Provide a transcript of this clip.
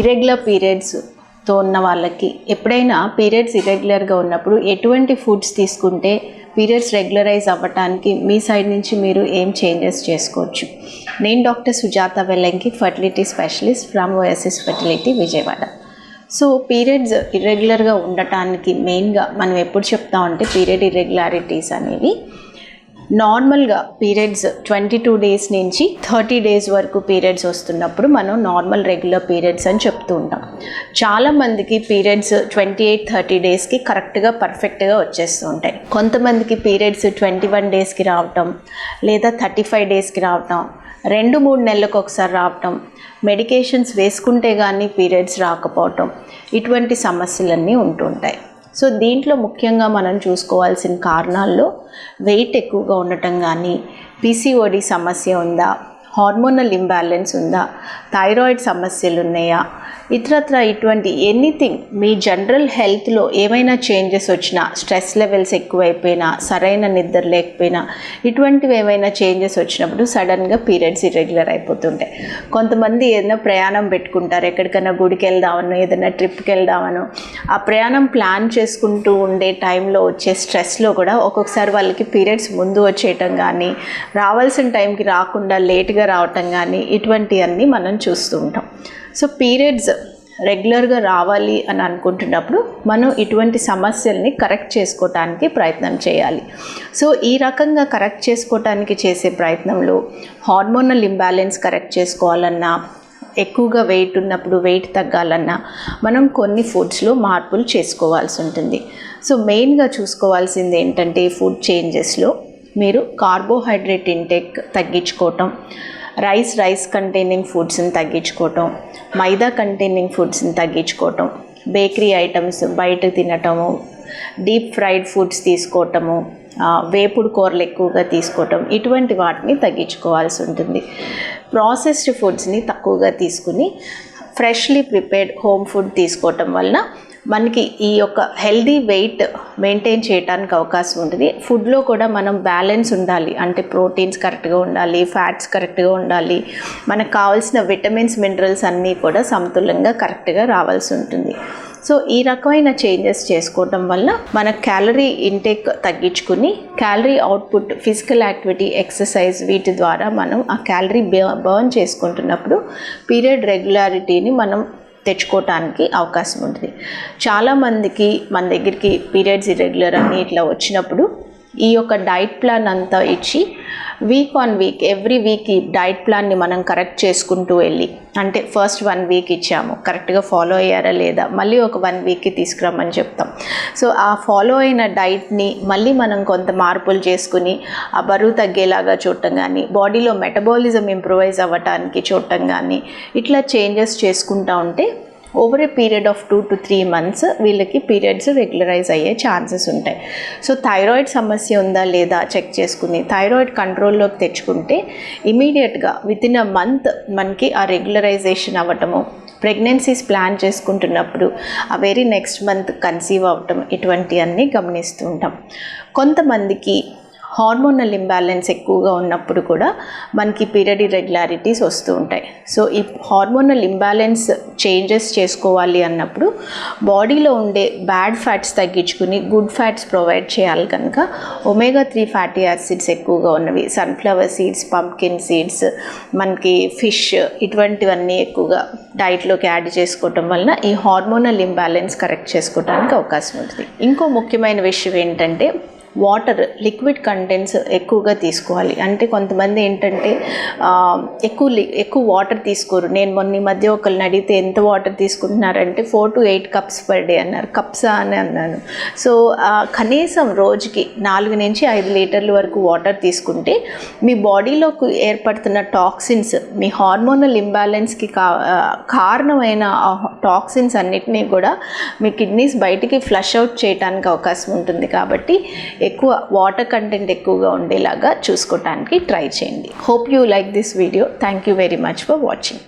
Irregular పీరియడ్స్తో ఉన్న వాళ్ళకి ఎప్పుడైనా పీరియడ్స్ ఇరెగ్యులర్గా ఉన్నప్పుడు ఎటువంటి ఫుడ్స్ తీసుకుంటే పీరియడ్స్ రెగ్యులరైజ్ అవ్వటానికి మీ సైడ్ నుంచి మీరు ఏం చేంజెస్ చేసుకోవచ్చు? నేను doctor Sujatha Vellanki fertility specialist from OSS fertility Vijayawada. So periods ఇర్రెగ్యులర్గా ఉండటానికి మెయిన్గా మనం ఎప్పుడు చెప్తామంటే పీరియడ్ ఇర్రెగ్యులారిటీస్ అనేవి నార్మల్గా పీరియడ్స్ ట్వంటీ టూ డేస్ నుంచి థర్టీ డేస్ వరకు పీరియడ్స్ వస్తున్నప్పుడు మనం నార్మల్ రెగ్యులర్ పీరియడ్స్ అని చెప్తూ ఉంటాం. చాలామందికి పీరియడ్స్ ట్వంటీ ఎయిట్ థర్టీ డేస్కి కరెక్ట్గా పర్ఫెక్ట్గా వచ్చేస్తూ ఉంటాయి. కొంతమందికి పీరియడ్స్ ట్వంటీ వన్ డేస్కి రావటం లేదా థర్టీ ఫైవ్ డేస్కి రావటం రెండు మూడు నెలలకు ఒకసారి రావటం మెడికేషన్స్ వేసుకుంటే కానీ పీరియడ్స్ రాకపోవటం ఇటువంటి సమస్యలన్నీ ఉంటుంటాయి సో దీంట్లో ముఖ్యంగా మనం చూసుకోవాల్సిన కారణాల్లో వెయిట్ ఎక్కువగా ఉండటం కానీ పీసీఓడి సమస్య ఉందా హార్మోనల్ ఇంబ్యాలెన్స్ ఉందా థైరాయిడ్ సమస్యలు ఉన్నాయా ఇతరత్ర ఇటువంటి ఎనీథింగ్ మీ జనరల్ హెల్త్లో ఏమైనా చేంజెస్ వచ్చినా స్ట్రెస్ లెవెల్స్ ఎక్కువైపోయినా సరైన నిద్ర లేకపోయినా ఇటువంటివి ఏమైనా చేంజెస్ వచ్చినప్పుడు సడన్గా పీరియడ్స్ ఇర్రెగ్యులర్ అయిపోతుంటాయి. కొంతమంది ఏదైనా ప్రయాణం పెట్టుకుంటారు. ఎక్కడికైనా గుడికి వెళ్దామను ఏదైనా ట్రిప్కి వెళ్దామను ఆ ప్రయాణం ప్లాన్ చేసుకుంటూ ఉండే టైంలో వచ్చే స్ట్రెస్లో కూడా ఒక్కొక్కసారి వాళ్ళకి పీరియడ్స్ ముందు వచ్చేయటం కానీ రావాల్సిన టైంకి రాకుండా లేట్గా రావటం కానీ ఇటువంటివన్నీ మనం చూస్తూ ఉంటాం. సో పీరియడ్స్ రెగ్యులర్గా రావాలి అని అనుకుంటున్నప్పుడు మనం ఇటువంటి సమస్యల్ని కరెక్ట్ చేసుకోవటానికి ప్రయత్నం చేయాలి. సో ఈ రకంగా కరెక్ట్ చేసుకోవటానికి చేసే ప్రయత్నంలో హార్మోనల్ ఇంబ్యాలెన్స్ కరెక్ట్ చేసుకోవాలన్నా ఎక్కువగా వెయిట్ ఉన్నప్పుడు వెయిట్ తగ్గాలన్నా మనం కొన్ని ఫుడ్స్లో మార్పులు చేసుకోవాల్సి ఉంటుంది. సో మెయిన్గా చూసుకోవాల్సింది ఏంటంటే ఫుడ్ చేంజెస్లో మీరు కార్బోహైడ్రేట్ ఇంటేక్ తగ్గించుకోవటం రైస్ రైస్ కంటైనింగ్ ఫుడ్స్ని తగ్గించుకోవటం మైదా కంటైనింగ్ ఫుడ్స్ని తగ్గించుకోవటం బేకరీ ఐటమ్స్ బయట తినటము డీప్ ఫ్రైడ్ ఫుడ్స్ తీసుకోవటము వేపుడు కూరలు ఎక్కువగా తీసుకోవటం ఇటువంటి వాటిని తగ్గించుకోవాల్సి ఉంటుంది. ప్రాసెస్డ్ ఫుడ్స్ని తక్కువగా తీసుకుని ఫ్రెష్లీ ప్రిపేర్డ్ హోమ్ ఫుడ్ తీసుకోవటం వలన మనకి ఈ యొక్క హెల్దీ వెయిట్ మెయింటైన్ చేయడానికి అవకాశం ఉంటుంది. ఫుడ్లో కూడా మనం బ్యాలెన్స్ ఉండాలి. అంటే ప్రోటీన్స్ కరెక్ట్గా ఉండాలి ఫ్యాట్స్ కరెక్ట్గా ఉండాలి. మనకు కావాల్సిన విటమిన్స్ మినరల్స్ అన్నీ కూడా సమతుల్యంగా కరెక్ట్గా రావాల్సి ఉంటుంది. సో ఈ రకమైన చేంజెస్ చేసుకోవటం వల్ల మన క్యాలరీ ఇంటేక్ తగ్గించుకుని calorie output physical activity exercise వీటి ద్వారా మనం ఆ క్యాలరీ బర్న్ చేసుకుంటున్నప్పుడు పీరియడ్ రెగ్యులారిటీని మనం తెచ్చుకోవటానికి అవకాశం ఉంటుంది. చాలామందికి మన దగ్గరికి పీరియడ్స్ ఇర్రెగ్యులర్ అని ఇట్లా వచ్చినప్పుడు ఈ యొక్క డైట్ ప్లాన్ అంతా ఇచ్చి week on week every week ఈ డైట్ ప్లాన్ని మనం కరెక్ట్ చేసుకుంటూ వెళ్ళి అంటే ఫస్ట్ వన్ వీక్ ఇచ్చాము. కరెక్ట్గా ఫాలో అయ్యారా లేదా? మళ్ళీ ఒక వన్ వీక్కి తీసుకురమ్మని చెప్తాం. సో ఆ ఫాలో అయిన డైట్ని మళ్ళీ మనం కొంత మార్పులు చేసుకుని ఆ బరువు తగ్గేలాగా చూడటం కానీ బాడీలో మెటబాలిజం ఇంప్రూవైజ్ అవ్వటానికి చూడటం కానీ ఇట్లా చేంజెస్ చేసుకుంటా ఉంటే over a period of two to three months వీళ్ళకి పీరియడ్స్ రెగ్యులరైజ్ అయ్యే ఛాన్సెస్ ఉంటాయి. సో థైరాయిడ్ సమస్య ఉందా లేదా చెక్ చేసుకుని థైరాయిడ్ కంట్రోల్లోకి తెచ్చుకుంటే ఇమీడియట్గా విత్ ఇన్ అ మంత్ మనకి ఆ రెగ్యులరైజేషన్ అవ్వటము ప్రెగ్నెన్సీస్ ప్లాన్ చేసుకుంటున్నప్పుడు ఆ వెరీ నెక్స్ట్ మంత్ కన్సీవ్ అవ్వటం ఇటువంటివన్నీ గమనిస్తూ ఉంటాం. కొంతమందికి హార్మోనల్ ఇంబ్యాలెన్స్ ఎక్కువగా ఉన్నప్పుడు కూడా మనకి పీరియడ్ ఇర్రెగ్యులారిటీస్ వస్తూ ఉంటాయి. సో ఈ హార్మోనల్ ఇంబ్యాలెన్స్ చేంజెస్ చేసుకోవాలి అన్నప్పుడు బాడీలో ఉండే బ్యాడ్ ఫ్యాట్స్ తగ్గించుకుని గుడ్ ఫ్యాట్స్ ప్రొవైడ్ చేయాలి కనుక ఒమేగా త్రీ ఫ్యాటీ యాసిడ్స్ ఎక్కువగా ఉన్నవి సన్ఫ్లవర్ సీడ్స్ పంప్కిన్ సీడ్స్ మనకి ఫిష్ ఇటువంటివన్నీ ఎక్కువగా డైట్లోకి యాడ్ చేసుకోవటం వలన ఈ హార్మోనల్ ఇంబ్యాలెన్స్ కరెక్ట్ చేసుకోవడానికి అవకాశం ఉంటుంది. ఇంకో ముఖ్యమైన విషయం ఏంటంటే వాటర్ లిక్విడ్ కంటెంట్స్ ఎక్కువగా తీసుకోవాలి. అంటే కొంతమంది ఏంటంటే ఎక్కువ ఎక్కువ వాటర్ తీసుకోరు. నేను మొన్న ఈ మధ్య ఒకరిని అడిగితే ఎంత water తీసుకుంటున్నారంటే four to eight cups per day అన్నారు. కప్సా అని అన్నాను. సో కనీసం రోజుకి నాలుగు నుంచి ఐదు లీటర్ల వరకు వాటర్ తీసుకుంటే మీ బాడీలోకి ఏర్పడుతున్న టాక్సిన్స్ మీ హార్మోనల్ ఇంబ్యాలెన్స్కి కా కారణమైన టాక్సిన్స్ అన్నిటినీ కూడా మీ కిడ్నీస్ బయటికి ఫ్లష్ అవుట్ చేయడానికి అవకాశం ఉంటుంది. కాబట్టి ఎక్కువ వాటర్ కంటెంట్ ఎక్కువగా ఉండేలాగా చూసుకోవటానికి ట్రై చేయండి. Hope you like this video thank you very much for watching